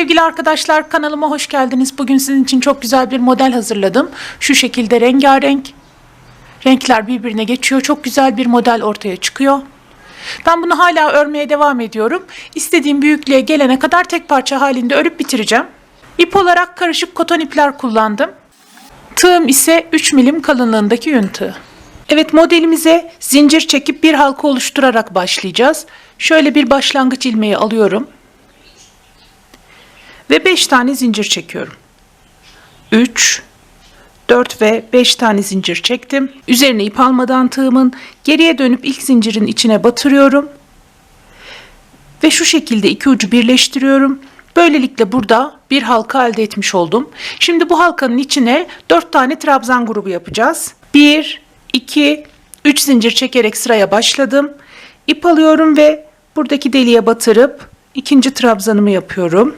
Sevgili arkadaşlar kanalıma hoş geldiniz. Bugün sizin için çok güzel bir model hazırladım. Şu şekilde rengarenk. Renkler birbirine geçiyor. Çok güzel bir model ortaya çıkıyor. Ben bunu hala örmeye devam ediyorum. İstediğim büyüklüğe gelene kadar tek parça halinde örüp bitireceğim. İp olarak karışık koton ipler kullandım. Tığım ise 3 milim kalınlığındaki yün tığı. Evet modelimize zincir çekip bir halka oluşturarak başlayacağız. Şöyle bir başlangıç ilmeği alıyorum. Ve 5 tane zincir çekiyorum. 3, 4 ve 5 tane zincir çektim. Üzerine ip almadan tığımın geriye dönüp ilk zincirin içine batırıyorum. Ve şu şekilde iki ucu birleştiriyorum. Böylelikle burada bir halka elde etmiş oldum. Şimdi bu halkanın içine 4 tane trabzan grubu yapacağız. 1, 2, 3 zincir çekerek sıraya başladım. İp alıyorum ve buradaki deliğe batırıp ikinci trabzanımı yapıyorum.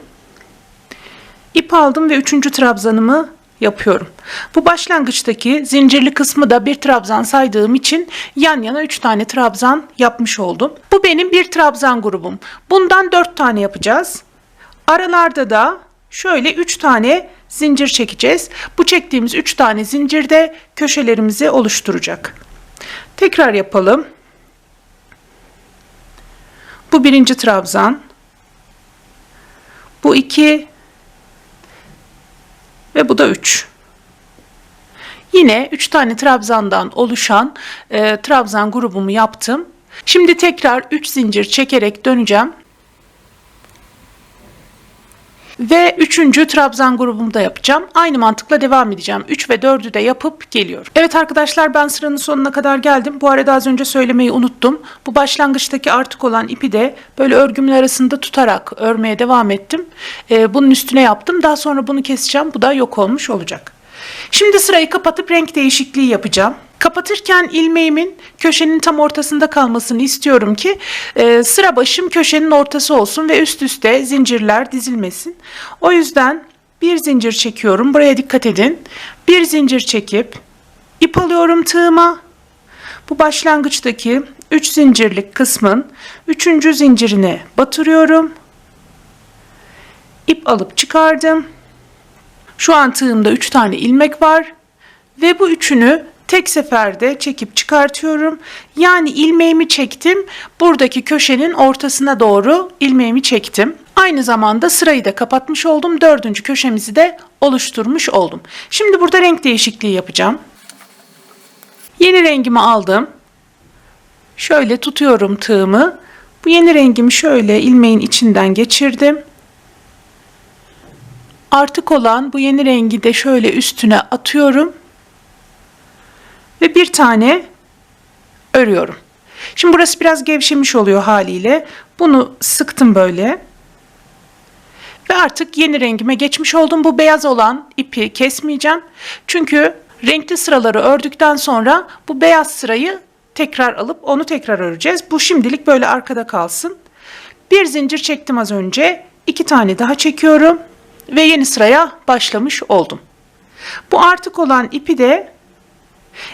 İp aldım ve üçüncü trabzanımı yapıyorum. Bu başlangıçtaki zincirli kısmı da bir trabzan saydığım için yan yana üç tane trabzan yapmış oldum. Bu benim bir trabzan grubum. Bundan dört tane yapacağız. Aralarda da şöyle üç tane zincir çekeceğiz. Bu çektiğimiz üç tane zincir de köşelerimizi oluşturacak. Tekrar yapalım. Bu birinci trabzan. Bu iki ve bu da 3. Yine 3 tane trabzandan oluşan e, trabzan grubumu yaptım. Şimdi tekrar 3 zincir çekerek döneceğim. Ve üçüncü trabzan grubumu da yapacağım. Aynı mantıkla devam edeceğim. 3 ve 4'ü de yapıp geliyorum. Evet arkadaşlar ben sıranın sonuna kadar geldim. Bu arada az önce söylemeyi unuttum. Bu başlangıçtaki artık olan ipi de böyle örgümün arasında tutarak örmeye devam ettim. Ee, bunun üstüne yaptım. Daha sonra bunu keseceğim. Bu da yok olmuş olacak. Şimdi sırayı kapatıp renk değişikliği yapacağım. Kapatırken ilmeğimin köşenin tam ortasında kalmasını istiyorum ki e, sıra başım köşenin ortası olsun ve üst üste zincirler dizilmesin. O yüzden bir zincir çekiyorum. Buraya dikkat edin. Bir zincir çekip ip alıyorum tığıma. Bu başlangıçtaki 3 zincirlik kısmın 3. zincirine batırıyorum. İp alıp çıkardım. Şu an tığımda 3 tane ilmek var ve bu üçünü tek seferde çekip çıkartıyorum. Yani ilmeğimi çektim. Buradaki köşenin ortasına doğru ilmeğimi çektim. Aynı zamanda sırayı da kapatmış oldum. Dördüncü köşemizi de oluşturmuş oldum. Şimdi burada renk değişikliği yapacağım. Yeni rengimi aldım. Şöyle tutuyorum tığımı. Bu yeni rengimi şöyle ilmeğin içinden geçirdim. Artık olan bu yeni rengi de şöyle üstüne atıyorum ve bir tane örüyorum. Şimdi burası biraz gevşemiş oluyor haliyle. Bunu sıktım böyle. Ve artık yeni rengime geçmiş oldum. Bu beyaz olan ipi kesmeyeceğim. Çünkü renkli sıraları ördükten sonra bu beyaz sırayı tekrar alıp onu tekrar öreceğiz. Bu şimdilik böyle arkada kalsın. Bir zincir çektim az önce. iki tane daha çekiyorum. Ve yeni sıraya başlamış oldum. Bu artık olan ipi de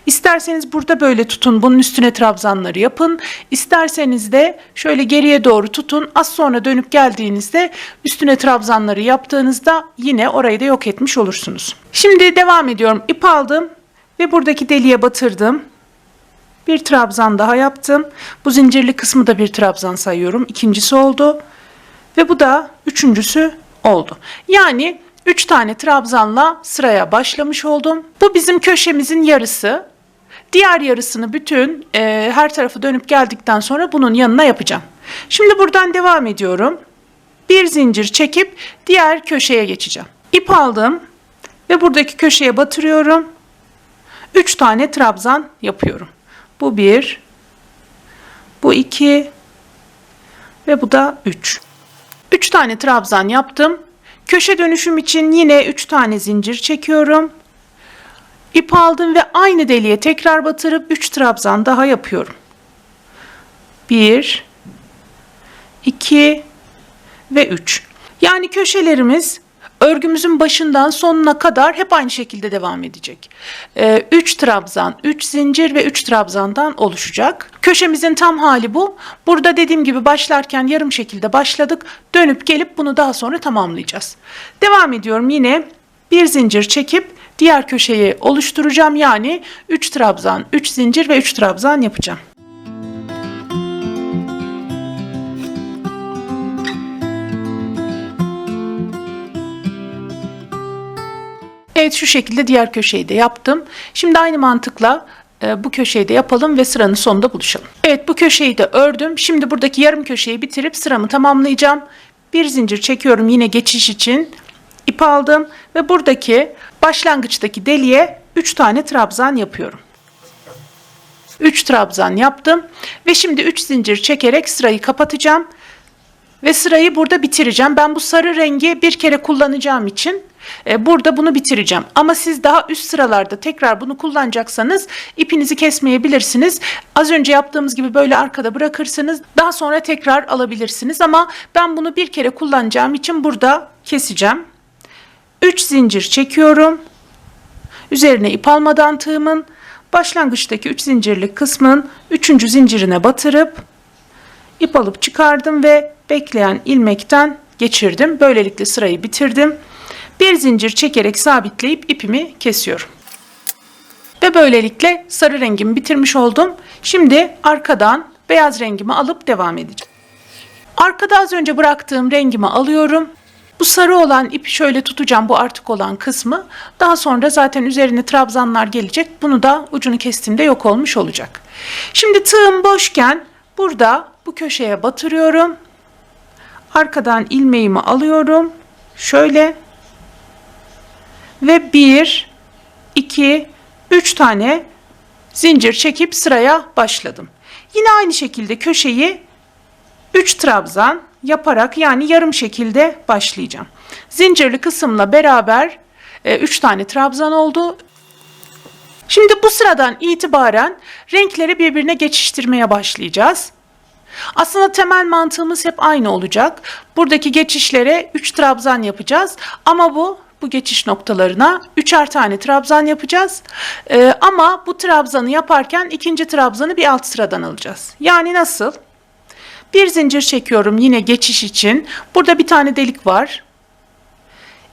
İsterseniz burada böyle tutun, bunun üstüne trabzanları yapın. İsterseniz de şöyle geriye doğru tutun. Az sonra dönüp geldiğinizde üstüne trabzanları yaptığınızda yine orayı da yok etmiş olursunuz. Şimdi devam ediyorum. İp aldım ve buradaki deliğe batırdım. Bir trabzan daha yaptım. Bu zincirli kısmı da bir trabzan sayıyorum. İkincisi oldu. Ve bu da üçüncüsü oldu. Yani 3 tane trabzanla sıraya başlamış oldum. Bu bizim köşemizin yarısı. Diğer yarısını bütün e, her tarafı dönüp geldikten sonra bunun yanına yapacağım. Şimdi buradan devam ediyorum. Bir zincir çekip diğer köşeye geçeceğim. İp aldım ve buradaki köşeye batırıyorum. 3 tane trabzan yapıyorum. Bu bir, bu iki ve bu da 3. 3 tane trabzan yaptım. Köşe dönüşüm için yine 3 tane zincir çekiyorum. İp aldım ve aynı deliğe tekrar batırıp 3 trabzan daha yapıyorum. 1 2 ve 3. Yani köşelerimiz Örgümüzün başından sonuna kadar hep aynı şekilde devam edecek. 3 trabzan, 3 zincir ve 3 trabzandan oluşacak. Köşemizin tam hali bu. Burada dediğim gibi başlarken yarım şekilde başladık. Dönüp gelip bunu daha sonra tamamlayacağız. Devam ediyorum yine bir zincir çekip diğer köşeyi oluşturacağım. Yani 3 trabzan, 3 zincir ve 3 trabzan yapacağım. Evet şu şekilde diğer köşeyi de yaptım. Şimdi aynı mantıkla e, bu köşeyi de yapalım ve sıranın sonunda buluşalım. Evet bu köşeyi de ördüm. Şimdi buradaki yarım köşeyi bitirip sıramı tamamlayacağım. Bir zincir çekiyorum yine geçiş için. İp aldım ve buradaki başlangıçtaki deliğe 3 tane trabzan yapıyorum. 3 trabzan yaptım ve şimdi 3 zincir çekerek sırayı kapatacağım ve sırayı burada bitireceğim. Ben bu sarı rengi bir kere kullanacağım için e, burada bunu bitireceğim. Ama siz daha üst sıralarda tekrar bunu kullanacaksanız ipinizi kesmeyebilirsiniz. Az önce yaptığımız gibi böyle arkada bırakırsınız. Daha sonra tekrar alabilirsiniz. Ama ben bunu bir kere kullanacağım için burada keseceğim. 3 zincir çekiyorum. Üzerine ip almadan tığımın başlangıçtaki 3 zincirlik kısmın 3. zincirine batırıp ip alıp çıkardım ve bekleyen ilmekten geçirdim. Böylelikle sırayı bitirdim. Bir zincir çekerek sabitleyip ipimi kesiyorum. Ve böylelikle sarı rengimi bitirmiş oldum. Şimdi arkadan beyaz rengimi alıp devam edeceğim. Arkada az önce bıraktığım rengimi alıyorum. Bu sarı olan ipi şöyle tutacağım bu artık olan kısmı. Daha sonra zaten üzerine trabzanlar gelecek. Bunu da ucunu kestiğimde yok olmuş olacak. Şimdi tığım boşken burada bu köşeye batırıyorum. Arkadan ilmeğimi alıyorum. Şöyle ve 1 2 3 tane zincir çekip sıraya başladım. Yine aynı şekilde köşeyi 3 trabzan yaparak yani yarım şekilde başlayacağım. Zincirli kısımla beraber 3 e, tane trabzan oldu. Şimdi bu sıradan itibaren renkleri birbirine geçiştirmeye başlayacağız. Aslında temel mantığımız hep aynı olacak. Buradaki geçişlere 3 trabzan yapacağız ama bu bu geçiş noktalarına üçer tane trabzan yapacağız. Ee, ama bu trabzanı yaparken ikinci trabzanı bir alt sıradan alacağız. Yani nasıl? Bir zincir çekiyorum yine geçiş için. Burada bir tane delik var.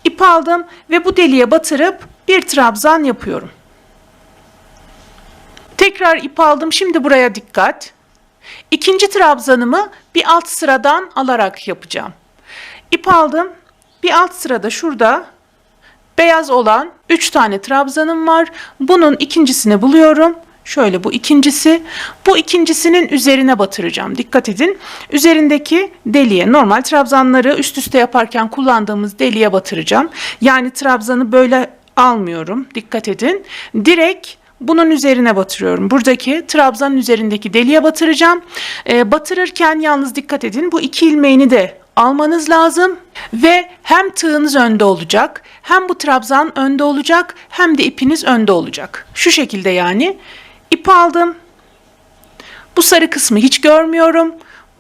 İp aldım ve bu deliğe batırıp bir trabzan yapıyorum. Tekrar ip aldım. Şimdi buraya dikkat. İkinci trabzanımı bir alt sıradan alarak yapacağım. İp aldım. Bir alt sırada şurada beyaz olan 3 tane trabzanım var. Bunun ikincisini buluyorum. Şöyle bu ikincisi. Bu ikincisinin üzerine batıracağım. Dikkat edin. Üzerindeki deliğe normal trabzanları üst üste yaparken kullandığımız deliğe batıracağım. Yani trabzanı böyle almıyorum. Dikkat edin. Direkt bunun üzerine batırıyorum. Buradaki trabzanın üzerindeki deliğe batıracağım. Ee, batırırken yalnız dikkat edin. Bu iki ilmeğini de almanız lazım ve hem tığınız önde olacak, hem bu trabzan önde olacak, hem de ipiniz önde olacak. Şu şekilde yani. İp aldım. Bu sarı kısmı hiç görmüyorum.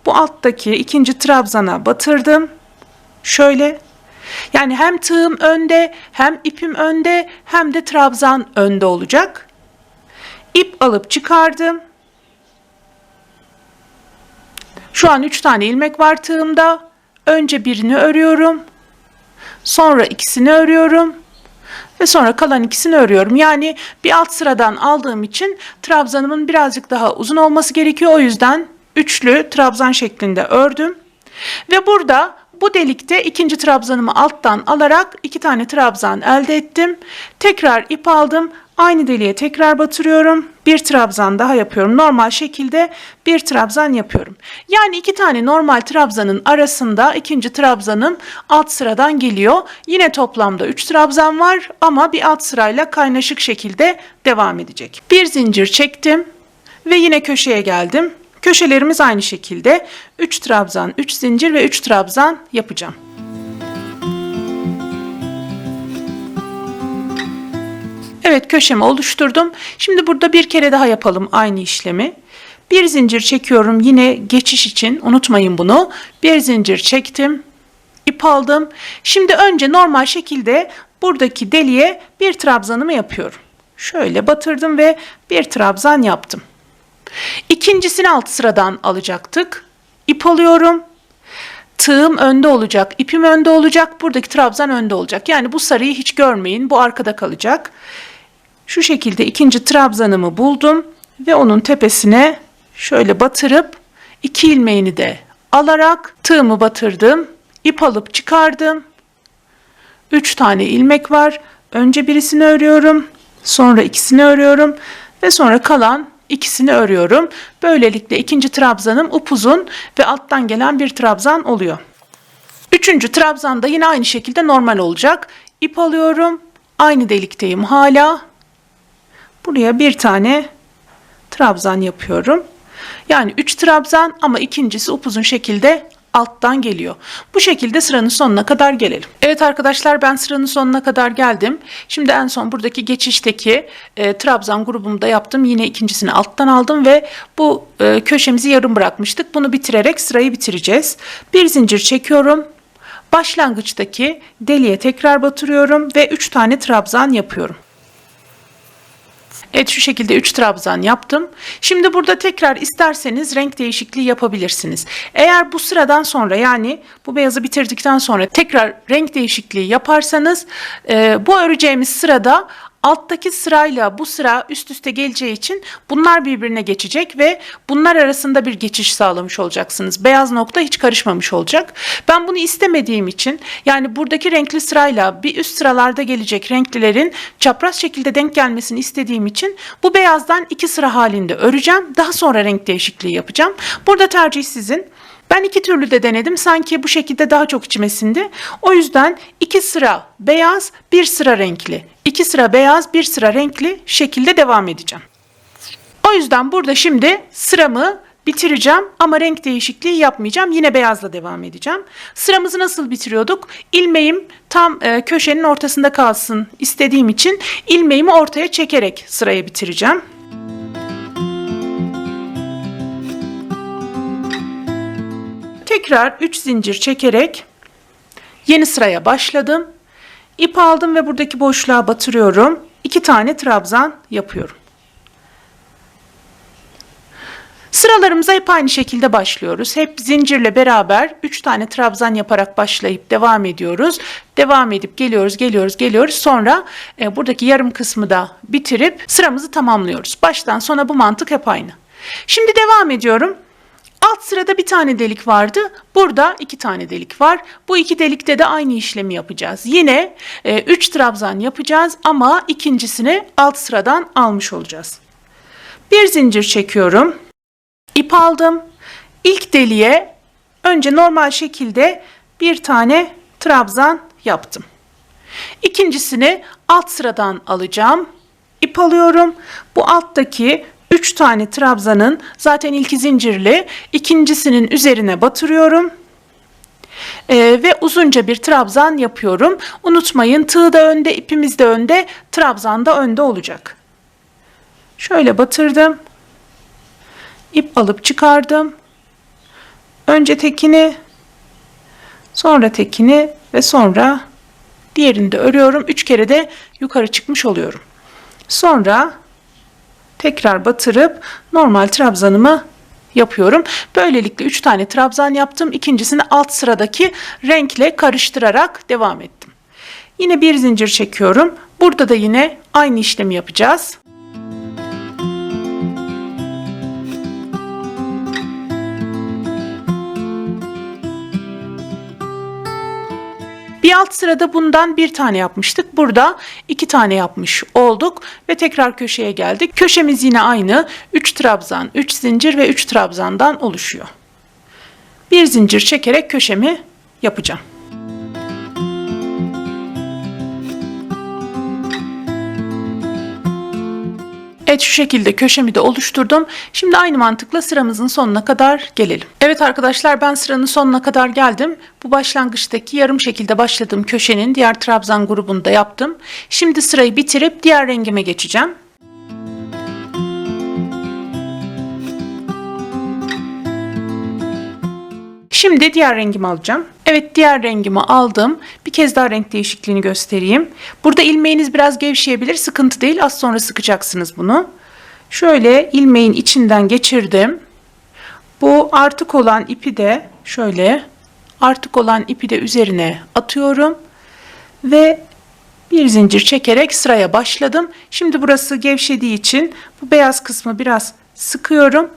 Bu alttaki ikinci trabzana batırdım. Şöyle. Yani hem tığım önde, hem ipim önde, hem de trabzan önde olacak. İp alıp çıkardım. Şu an 3 tane ilmek var tığımda. Önce birini örüyorum. Sonra ikisini örüyorum. Ve sonra kalan ikisini örüyorum. Yani bir alt sıradan aldığım için trabzanımın birazcık daha uzun olması gerekiyor. O yüzden üçlü trabzan şeklinde ördüm. Ve burada bu delikte ikinci trabzanımı alttan alarak iki tane trabzan elde ettim. Tekrar ip aldım. Aynı deliğe tekrar batırıyorum. Bir trabzan daha yapıyorum. Normal şekilde bir trabzan yapıyorum. Yani iki tane normal trabzanın arasında ikinci trabzanım alt sıradan geliyor. Yine toplamda üç trabzan var ama bir alt sırayla kaynaşık şekilde devam edecek. Bir zincir çektim ve yine köşeye geldim. Köşelerimiz aynı şekilde 3 trabzan, 3 zincir ve 3 trabzan yapacağım. Evet köşemi oluşturdum. Şimdi burada bir kere daha yapalım aynı işlemi. Bir zincir çekiyorum yine geçiş için unutmayın bunu. Bir zincir çektim. ip aldım. Şimdi önce normal şekilde buradaki deliğe bir trabzanımı yapıyorum. Şöyle batırdım ve bir trabzan yaptım. İkincisini alt sıradan alacaktık. İp alıyorum. Tığım önde olacak, ipim önde olacak, buradaki trabzan önde olacak. Yani bu sarıyı hiç görmeyin, bu arkada kalacak. Şu şekilde ikinci trabzanımı buldum ve onun tepesine şöyle batırıp iki ilmeğini de alarak tığımı batırdım. ip alıp çıkardım. Üç tane ilmek var. Önce birisini örüyorum, sonra ikisini örüyorum ve sonra kalan ikisini örüyorum. Böylelikle ikinci trabzanım upuzun ve alttan gelen bir trabzan oluyor. Üçüncü trabzan da yine aynı şekilde normal olacak. İp alıyorum. Aynı delikteyim hala. Buraya bir tane trabzan yapıyorum. Yani 3 trabzan ama ikincisi upuzun şekilde alttan geliyor. Bu şekilde sıranın sonuna kadar gelelim. Evet arkadaşlar ben sıranın sonuna kadar geldim. Şimdi en son buradaki geçişteki e, trabzan grubumda yaptım. Yine ikincisini alttan aldım ve bu e, köşemizi yarım bırakmıştık. Bunu bitirerek sırayı bitireceğiz. Bir zincir çekiyorum. Başlangıçtaki deliğe tekrar batırıyorum ve 3 tane trabzan yapıyorum. Evet şu şekilde 3 trabzan yaptım. Şimdi burada tekrar isterseniz renk değişikliği yapabilirsiniz. Eğer bu sıradan sonra yani bu beyazı bitirdikten sonra tekrar renk değişikliği yaparsanız e, bu öreceğimiz sırada alttaki sırayla bu sıra üst üste geleceği için bunlar birbirine geçecek ve bunlar arasında bir geçiş sağlamış olacaksınız. Beyaz nokta hiç karışmamış olacak. Ben bunu istemediğim için yani buradaki renkli sırayla bir üst sıralarda gelecek renklilerin çapraz şekilde denk gelmesini istediğim için bu beyazdan iki sıra halinde öreceğim. Daha sonra renk değişikliği yapacağım. Burada tercih sizin. Ben iki türlü de denedim. Sanki bu şekilde daha çok içime sindi. O yüzden iki sıra beyaz, bir sıra renkli. İki sıra beyaz, bir sıra renkli şekilde devam edeceğim. O yüzden burada şimdi sıramı bitireceğim ama renk değişikliği yapmayacağım. Yine beyazla devam edeceğim. Sıramızı nasıl bitiriyorduk? İlmeğim tam e, köşenin ortasında kalsın istediğim için ilmeğimi ortaya çekerek sırayı bitireceğim. Tekrar 3 zincir çekerek yeni sıraya başladım. İp aldım ve buradaki boşluğa batırıyorum. 2 tane trabzan yapıyorum. Sıralarımıza hep aynı şekilde başlıyoruz. Hep zincirle beraber 3 tane trabzan yaparak başlayıp devam ediyoruz. Devam edip geliyoruz, geliyoruz, geliyoruz. Sonra e, buradaki yarım kısmı da bitirip sıramızı tamamlıyoruz. Baştan sona bu mantık hep aynı. Şimdi devam ediyorum. Alt sırada bir tane delik vardı. Burada iki tane delik var. Bu iki delikte de aynı işlemi yapacağız. Yine 3 e, trabzan yapacağız ama ikincisini alt sıradan almış olacağız. Bir zincir çekiyorum. İp aldım. İlk deliğe önce normal şekilde bir tane trabzan yaptım. İkincisini alt sıradan alacağım. İp alıyorum. Bu alttaki 3 tane trabzanın zaten ilki zincirli, ikincisinin üzerine batırıyorum. Ee, ve uzunca bir trabzan yapıyorum. Unutmayın tığ da önde, ipimiz de önde, trabzan da önde olacak. Şöyle batırdım. İp alıp çıkardım. Önce tekini, sonra tekini ve sonra diğerini de örüyorum. Üç kere de yukarı çıkmış oluyorum. Sonra tekrar batırıp normal trabzanımı yapıyorum. Böylelikle 3 tane trabzan yaptım. İkincisini alt sıradaki renkle karıştırarak devam ettim. Yine bir zincir çekiyorum. Burada da yine aynı işlemi yapacağız. Bir alt sırada bundan bir tane yapmıştık. Burada iki tane yapmış olduk ve tekrar köşeye geldik. Köşemiz yine aynı. 3 trabzan, 3 zincir ve 3 trabzandan oluşuyor. Bir zincir çekerek köşemi yapacağım. Evet şu şekilde köşemi de oluşturdum. Şimdi aynı mantıkla sıramızın sonuna kadar gelelim. Evet arkadaşlar ben sıranın sonuna kadar geldim. Bu başlangıçtaki yarım şekilde başladığım köşenin diğer trabzan grubunu da yaptım. Şimdi sırayı bitirip diğer rengime geçeceğim. Şimdi diğer rengimi alacağım. Evet diğer rengimi aldım. Bir kez daha renk değişikliğini göstereyim. Burada ilmeğiniz biraz gevşeyebilir. Sıkıntı değil. Az sonra sıkacaksınız bunu. Şöyle ilmeğin içinden geçirdim. Bu artık olan ipi de şöyle artık olan ipi de üzerine atıyorum ve bir zincir çekerek sıraya başladım. Şimdi burası gevşediği için bu beyaz kısmı biraz sıkıyorum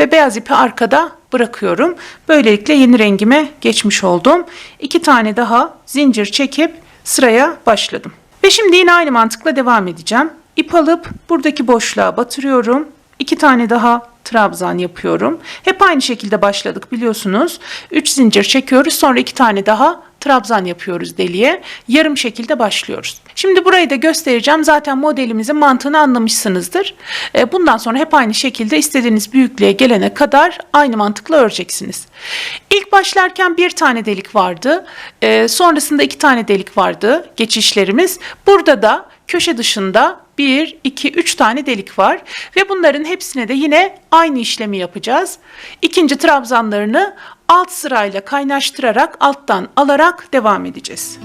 ve beyaz ipi arkada bırakıyorum. Böylelikle yeni rengime geçmiş oldum. İki tane daha zincir çekip sıraya başladım. Ve şimdi yine aynı mantıkla devam edeceğim. İp alıp buradaki boşluğa batırıyorum. İki tane daha trabzan yapıyorum. Hep aynı şekilde başladık biliyorsunuz. 3 zincir çekiyoruz sonra iki tane daha trabzan yapıyoruz deliğe. Yarım şekilde başlıyoruz. Şimdi burayı da göstereceğim. Zaten modelimizin mantığını anlamışsınızdır. E, Bundan sonra hep aynı şekilde istediğiniz büyüklüğe gelene kadar aynı mantıkla öreceksiniz. İlk başlarken bir tane delik vardı. E, Sonrasında iki tane delik vardı geçişlerimiz. Burada da köşe dışında 1, 2, 3 tane delik var ve bunların hepsine de yine aynı işlemi yapacağız. İkinci trabzanlarını alt sırayla kaynaştırarak alttan alarak devam edeceğiz.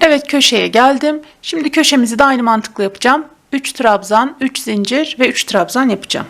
Evet köşeye geldim. Şimdi köşemizi de aynı mantıkla yapacağım. 3 trabzan, 3 zincir ve 3 trabzan yapacağım.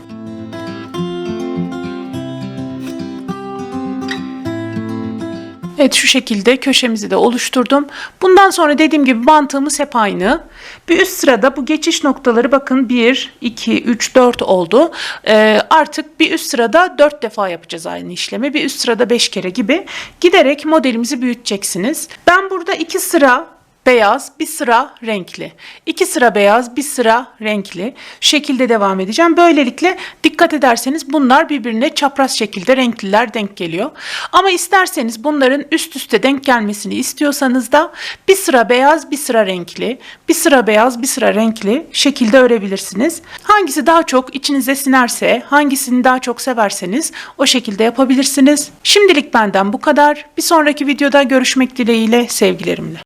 Evet şu şekilde köşemizi de oluşturdum. Bundan sonra dediğim gibi mantığımız hep aynı. Bir üst sırada bu geçiş noktaları bakın 1, 2, 3, 4 oldu. Ee, artık bir üst sırada 4 defa yapacağız aynı işlemi. Bir üst sırada 5 kere gibi giderek modelimizi büyüteceksiniz. Ben burada 2 sıra beyaz, bir sıra renkli. İki sıra beyaz, bir sıra renkli. Şekilde devam edeceğim. Böylelikle dikkat ederseniz bunlar birbirine çapraz şekilde renkliler denk geliyor. Ama isterseniz bunların üst üste denk gelmesini istiyorsanız da bir sıra beyaz, bir sıra renkli, bir sıra beyaz, bir sıra renkli şekilde örebilirsiniz. Hangisi daha çok içinize sinerse, hangisini daha çok severseniz o şekilde yapabilirsiniz. Şimdilik benden bu kadar. Bir sonraki videoda görüşmek dileğiyle sevgilerimle.